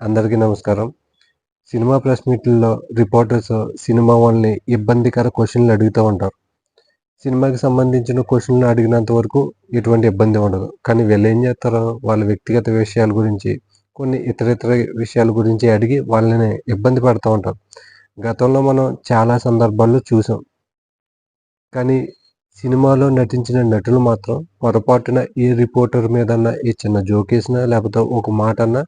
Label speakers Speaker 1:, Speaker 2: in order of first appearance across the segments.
Speaker 1: అందరికీ నమస్కారం. Cinema press మీట్లలో రిపోర్టర్స్ సినిమా వాళ్ళని ఇబ్బందికర క్వశ్చన్లు అడుగుతూ ఉంటారు. సినిమాకి సంబంధించిన క్వశ్చన్లు అడిగినంత వరకు ఎటువంటి ఇబ్బంది ఉండదు. కానీ వీళ్ళు ఏం చేస్తారో వాళ్ళ వ్యక్తిగత విషయాల గురించి కొన్ని ఇతర ఇతర విషయాల గురించి అడిగి వాళ్ళని ఇబ్బంది పెడుతూ ఉంటారు. గతంలో మనం చాలా సందర్భాల్లో చూసాం. కానీ సినిమాలో నటించిన నటులు మాత్రం పొరపాటున ఏ రిపోర్టర్ మీదన్నా ఏ చిన్న జోక్ వేసినా లేకపోతే ఒక మాట అన్నా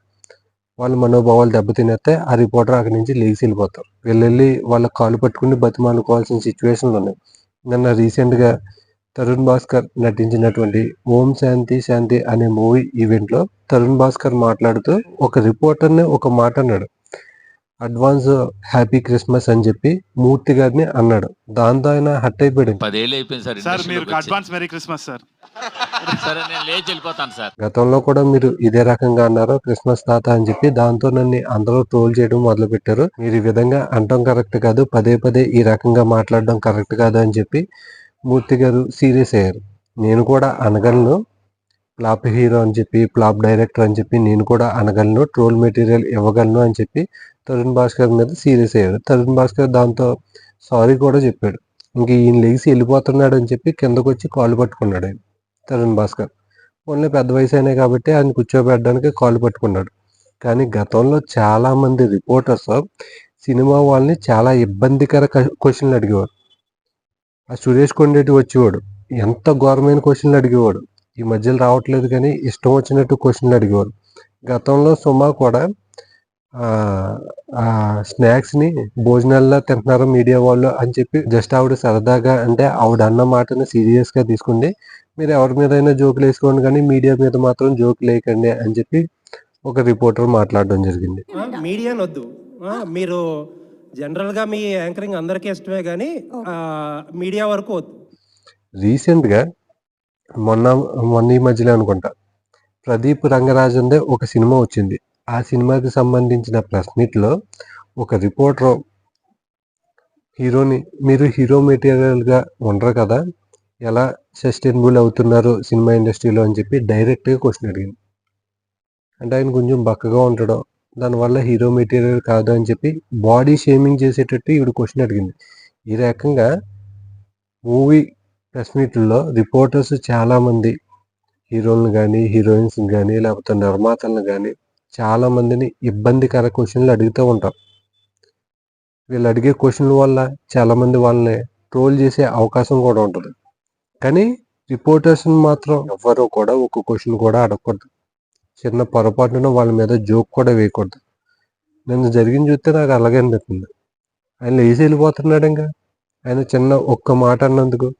Speaker 1: వాళ్ళ మనోభావాలు దెబ్బతినేస్తే ఆ రిపోర్టర్ అక్కడి నుంచి లీగ్స్ వెళ్ళిపోతారు వెళ్ళి వాళ్ళ కాలు పట్టుకుని బతిమానుకోవాల్సిన సిచ్యువేషన్లు ఉన్నాయి. నిన్న రీసెంట్గా తరుణ్ భాస్కర్ నటించినటువంటి ఓం శాంతి శాంతి అనే మూవీ ఈవెంట్లో తరుణ్ భాస్కర్ మాట్లాడుతూ ఒక రిపోర్టర్ని ఒక మాట అన్నాడు. అడ్వాన్స్ హ్యాపీ క్రిస్మస్ అని చెప్పి మూర్తి గారిని అన్నాడు. దాంతో ఆయన హట్ అయిపోయాడు.
Speaker 2: పదేళ్ళు అయిపోయింది సార్
Speaker 3: సార్ మీరు. Advance merry Christmas sir.
Speaker 2: సరే నేను లేచి వెళ్ళిపోతాను సార్.
Speaker 1: గతంలో కూడా మీరు ఇదే రకంగా అన్నారు క్రిస్మస్ తాత అని చెప్పి దాంతో నన్ను అందరూ ట్రోల్ చేయడం మొదలు పెట్టారు మీరు ఈ విధంగా అంటం కరెక్ట్ కాదు పదే పదే ఈ రకంగా మాట్లాడడం కరెక్ట్ కాదు అని చెప్పి మూర్తి గారు సీరియస్ అయ్యారు. నేను కూడా అనగలను. ఫ్లాప్ హీరో అని చెప్పి ఫ్లాప్ డైరెక్టర్ అని చెప్పి నేను కూడా అనగలను. ట్రోల్ మెటీరియల్ ఇవ్వగలను అని చెప్పి తరుణ్ భాస్కర్ మీద సీరియస్ అయ్యాడు. తరుణ్ భాస్కర్ దాంతో సారీ కూడా చెప్పాడు. ఇంక ఈయన లేచి వెళ్ళిపోతున్నాడు అని చెప్పి కిందకు వచ్చి కాలు పట్టుకున్నాడు ఆయన తరుణ్ భాస్కర్. ఓన్లీ పెద్ద వయసు అయినాయి కాబట్టి ఆయన కూర్చోబెట్టడానికి కాలు పట్టుకున్నాడు. కానీ గతంలో చాలామంది రిపోర్టర్స్ సినిమా వాళ్ళని చాలా ఇబ్బందికర క్వశ్చన్లు అడిగేవారు. ఆ సురేష్ కొండేటి వచ్చేవాడు. ఎంత ఘోరమైన క్వశ్చన్లు అడిగేవాడు. ఈ మధ్యలో రావట్లేదు కానీ ఇష్టం వచ్చినట్టు క్వశ్చన్లు అడిగేవాడు గతంలో సుమా కూడా స్నాక్స్ని భోజనాల్లో తింటున్నారు మీడియా వాళ్ళు అని చెప్పి జస్ట్ ఆవిడ సరదాగా అంటే ఆవిడ అన్న మాటని సీరియస్గా తీసుకుంది మీరు ఎవరి మీదైనా జోకులు వేసుకోండి కానీ మీడియా మీద మాత్రం జోకులు వేయకండి అని చెప్పి ఒక రిపోర్టర్ మాట్లాడడం జరిగింది.
Speaker 4: మీడియా వద్దు. మీరు జనరల్గా మీ యాంకరింగ్ అందరికీ ఇష్టమే కానీ మీడియా వరకు వద్దు.
Speaker 1: రీసెంట్గా మొన్న మొన్న ఈ మధ్యలో అనుకుంటా ప్రదీప్ రంగరాజన్దే ఒక సినిమా వచ్చింది. ఆ సినిమాకి సంబంధించిన ప్రెస్ ఒక రిపోర్టర్ హీరోని మీరు హీరో మెటీరియల్గా ఉండరు కదా ఎలా సస్టైనబుల్ అవుతున్నారు సినిమా ఇండస్ట్రీలో అని చెప్పి డైరెక్ట్గా క్వశ్చన్ అడిగింది. అంటే ఆయన కొంచెం బక్కగా ఉంటాడు దానివల్ల హీరో మెటీరియల్ కాదు అని చెప్పి బాడీ షేమింగ్ చేసేటట్టు ఈవిడ క్వశ్చన్ అడిగింది. ఈ రకంగా మూవీ ప్రెస్ మీట్లో రిపోర్టర్స్ చాలామంది హీరోలను కానీ హీరోయిన్స్ కానీ లేకపోతే నిర్మాతలను కానీ చాలా మందిని ఇబ్బందికర క్వశ్చన్లు అడుగుతూ ఉంటారు వీళ్ళు అడిగే క్వశ్చన్ల వల్ల చాలామంది వాళ్ళని ట్రోల్ చేసే అవకాశం కూడా ఉంటుంది. కానీ రిపోర్టర్స్ని మాత్రం ఎవ్వరూ కూడా ఒక క్వశ్చన్ కూడా అడగకూడదు. చిన్న పొరపాటున వాళ్ళ మీద జోక్ కూడా వేయకూడదు. నేను జరిగింది చూస్తే నాకు అలాగే అనిపిస్తుంది. ఆయన లేచి వెళ్ళిపోతున్నాడు ఇంకా. ఆయన చిన్న ఒక్క మాట అన్నందుకు.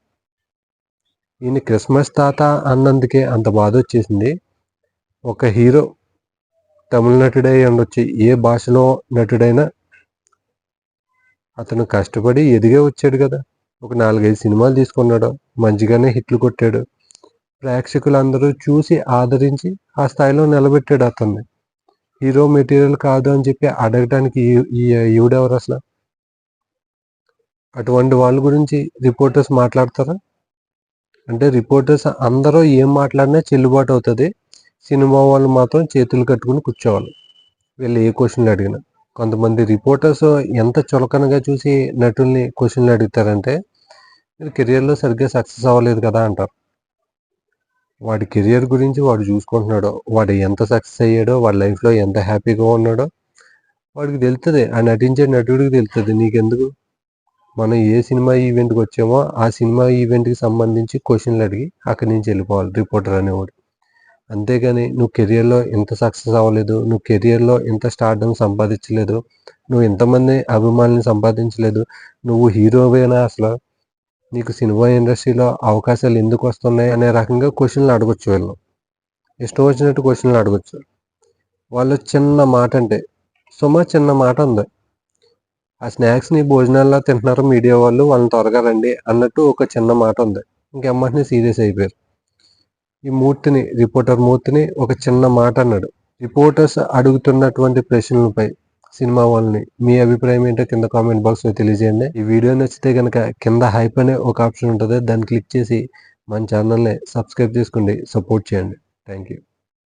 Speaker 1: ఈయన క్రిస్మస్ తాత అన్నందుకే అంత బాధ వచ్చేసింది. ఒక హీరో తమిళ నటుడై ఉండొచ్చు. ఏ భాషలో నటుడైనా అతను కష్టపడి ఎదిగే వచ్చాడు కదా. ఒక నాలుగైదు సినిమాలు తీసుకున్నాడు. మంచిగానే హిట్లు కొట్టాడు. ప్రేక్షకులందరూ చూసి ఆదరించి ఆ స్థాయిలో నిలబెట్టాడు అతన్ని. హీరో మెటీరియల్ కాదు అని చెప్పి అడగడానికి ఈ ఈవిడెవరు అసలు? అటువంటి వాళ్ళ గురించి రిపోర్టర్స్ మాట్లాడతారా? అంటే రిపోర్టర్స్ అందరూ ఏం మాట్లాడినా చెల్లుబాటు అవుతుంది. సినిమా వాళ్ళు మాత్రం చేతులు కట్టుకుని కూర్చోవాలి. వీళ్ళు ఏ క్వశ్చన్లు అడిగినా. కొంతమంది రిపోర్టర్స్ ఎంత చులకనగా చూసి నటుల్ని క్వశ్చన్లు అడుగుతారంటే మీరు కెరియర్లో సరిగ్గా సక్సెస్ అవ్వలేదు కదా అంటారు. వాడి కెరియర్ గురించి వాడు చూసుకుంటున్నాడో వాడు ఎంత సక్సెస్ అయ్యాడో వాడి లైఫ్లో ఎంత హ్యాపీగా ఉన్నాడో వాడికి తెలుస్తుంది ఆ నటించే నటుడికి తెలుస్తుంది నీకెందుకు? మనం ఏ సినిమా ఈవెంట్కి వచ్చామో ఆ సినిమా ఈవెంట్కి సంబంధించి క్వశ్చన్లు అడిగి అక్కడి నుంచి వెళ్ళిపోవాలి రిపోర్టర్ అనేవాడు. అంతేగాని నువ్వు కెరియర్లో ఇంత సక్సెస్ అవ్వలేదు నువ్వు కెరియర్లో ఇంత స్టార్డమ్ సంపాదించలేదు నువ్వు ఇంతమంది అభిమానులను సంపాదించలేదు నువ్వు హీరోవేనా అసలు నీకు సినిమా ఇండస్ట్రీలో అవకాశాలు ఎందుకు వస్తున్నాయి అనే రకంగా క్వశ్చన్లు అడగొచ్చు వీళ్ళు. ఇష్టం వచ్చినట్టు క్వశ్చన్లు అడగొచ్చు. వాళ్ళు చిన్న మాట అంటే సుమా చిన్న మాట ఉంది. ఆ స్నాక్స్ని భోజనాల్లో తింటున్నారు మీడియా వాళ్ళు వాళ్ళని త్వరగా రండి అన్నట్టు ఒక చిన్న మాట ఉంది. ఇంకెమ్మటిని సీరియస్ అయిపోయారు. ఈ మూర్తిని రిపోర్టర్ మూర్తిని ఒక చిన్న మాట అన్నాడు. రిపోర్టర్స్ అడుగుతున్నటువంటి ప్రశ్నలపై సినిమా వాళ్ళని మీ అభిప్రాయం ఏంటో కింద కామెంట్ బాక్స్లో తెలియజేయండి. ఈ వీడియో నచ్చితే కనుక కింద హైప్ అనే ఒక ఆప్షన్ ఉంటుంది. దాన్ని క్లిక్ చేసి మన ఛానల్ని సబ్స్క్రైబ్ చేసుకోండి. సపోర్ట్ చేయండి. Thank you.